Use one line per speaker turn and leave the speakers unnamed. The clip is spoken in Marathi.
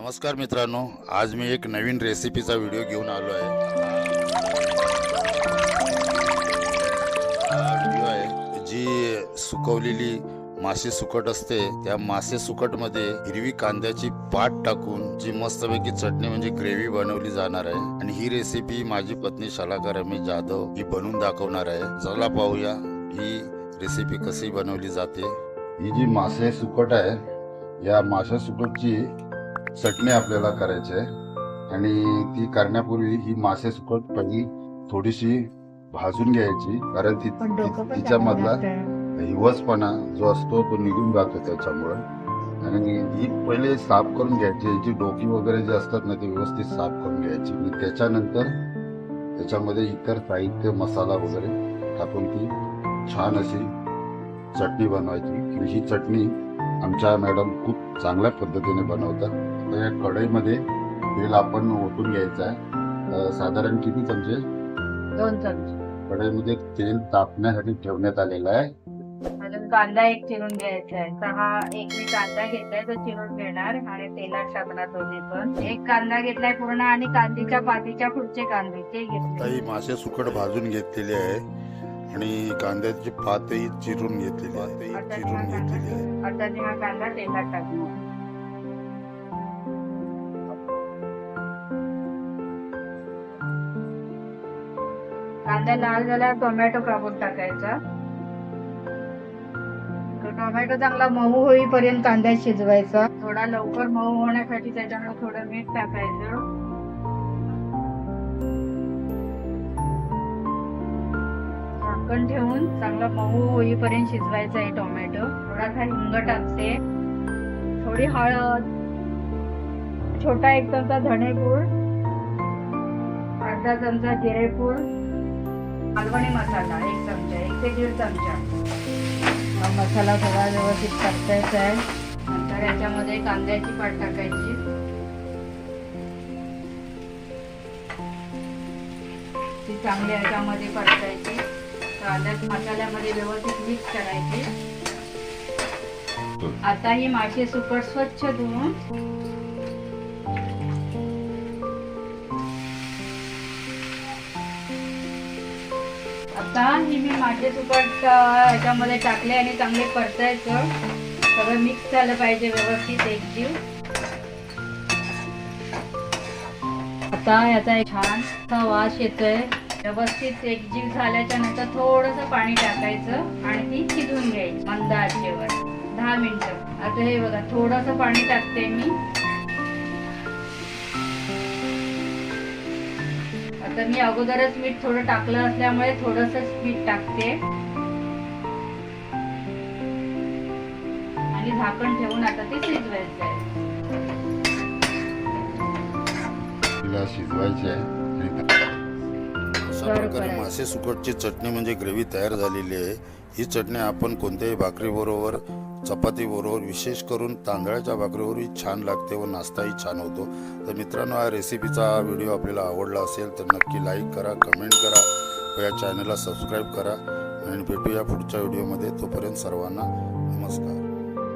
नमस्कार मित्रांनो आज मी एक नवीन रेसिपीचा व्हिडिओ घेऊन आलो आहे. व्हिडिओ आहे जी सुकवलेली मासे सुकट असते त्या मासे सुकटमध्ये हिरवी कांद्याची पाट टाकून जी मस्तपैकी चटणी म्हणजे ग्रेव्ही बनवली जाणार आहे. आणि ही रेसिपी माझी पत्नी शलाका रमेश जाधव ही बनवून दाखवणार आहे. चला पाहूया ही रेसिपी कशी बनवली जाते. ही जी मासे सुकट आहे या मासे सुकटची चटणी आपल्याला करायची आहे. आणि ती करण्यापूर्वी ही मासे सुकट पहिली थोडीशी भाजून घ्यायची. कारण ती तिच्यामधला. हिवसपणा जो असतो तो निघून जातो त्याच्यामुळं. आणि ही पहिले साफ करून घ्यायची. जी डोकी वगैरे जे असतात ना ते व्यवस्थित साफ करून घ्यायची. आणि त्याच्यानंतर त्याच्यामध्ये इतर साहित्य मसाला वगैरे टाकून ती छान अशी चटणी बनवायची. आणि ही चटणी आमच्या मॅडम खूप चांगल्या पद्धतीने बनवतात. तर या कढईमध्ये तेल आपण ओतून घ्यायचं आहे. साधारण किती चमचे?
दोन चमचे.
कढईमध्ये तेल तापण्यासाठी ठेवण्यात आलेलं आहे.
अजून कांदा एक चिरून घ्यायचा आहे. तर हा एक मी कांदा घेतलाय तो चिरून घेणार आणि तेलात टाकणार दोन्ही पण. एक कांदा घेतलाय पूर्ण आणि कांदीच्या पातीच्या पुढचे कांदे ते घेतले.
मासे सुकट भाजून घेतलेले आहे आणि कांद्याची पातही चिरून घेतलेली आहे.
आता
चिरून
हा
घेतलेली आहे.
कांदा आता मी हा कांदा तेलात टाकणार. कांदा लाल झाल्यावर टोमॅटो कापून टाकायचा. टोमॅटो चांगला मऊ होईपर्यंत कांदा शिजवायचा. थोडा लवकर मऊ होण्यासाठी त्याच्यामध्ये थोडं मीठ टाकायचं. झाकण ठेवून चांगला मऊ होईपर्यंत शिजवायचा आहे टोमॅटो. थोडासा हिंग टाकते. थोडी हळद. छोटा एक चमचा धणेपूड अर्धा चमचा जिरेपूड. मालवणी मसाला एक चमचा एक ते दीड चमचा. मसाला थोडा व्यवस्थित परतायचा आहे. नंतर याच्यामध्ये कांद्याची पाट टाकायची. ती चांगली याच्यामध्ये परतायची. कांद्यात मसाल्यामध्ये व्यवस्थित मिक्स करायची. आता ही मासे सुकट स्वच्छ धुवून आता हे मी माझे सुकट याच्यामध्ये टाकले आणि चांगले परतायचं. सगळं मिक्स झालं पाहिजे व्यवस्थित एकजीव आता याचा एक छान वास येतोय. व्यवस्थित एकजीव झाल्याच्यानंतर थोडस पाणी टाकायचं आणि ती शिजून घ्यायची. मंद आचेवर दहा मिनिटं. आता हे बघा थोडस पाणी टाकते मी. आता मी अगोदरच मीठ थोडं टाकलं असल्यामुळे थोडस मीठ टाकते. आणि झाकण ठेवून आता ते शिजवायचं आहे.
शिजवायचे शिजवायची आहे. अशा प्रकारे. मासे सुकटची चटणी म्हणजे ग्रेव्ही तयार झालेली आहे. ही चटणी आपण कोणत्याही भाकरी बरोबर चपाती बरोबर विशेष करून तांदळाच्या भाकरीवरही छान लागते व नाश्ताही छान होतो. तर मित्रांनो या रेसिपीचा व्हिडिओ आपल्याला आवडला असेल तर नक्की लाईक करा कमेंट करा व या चॅनलला सबस्क्राईब करा. आणि भेटूया पुढच्या व्हिडिओमध्ये. तोपर्यंत सर्वांना नमस्कार.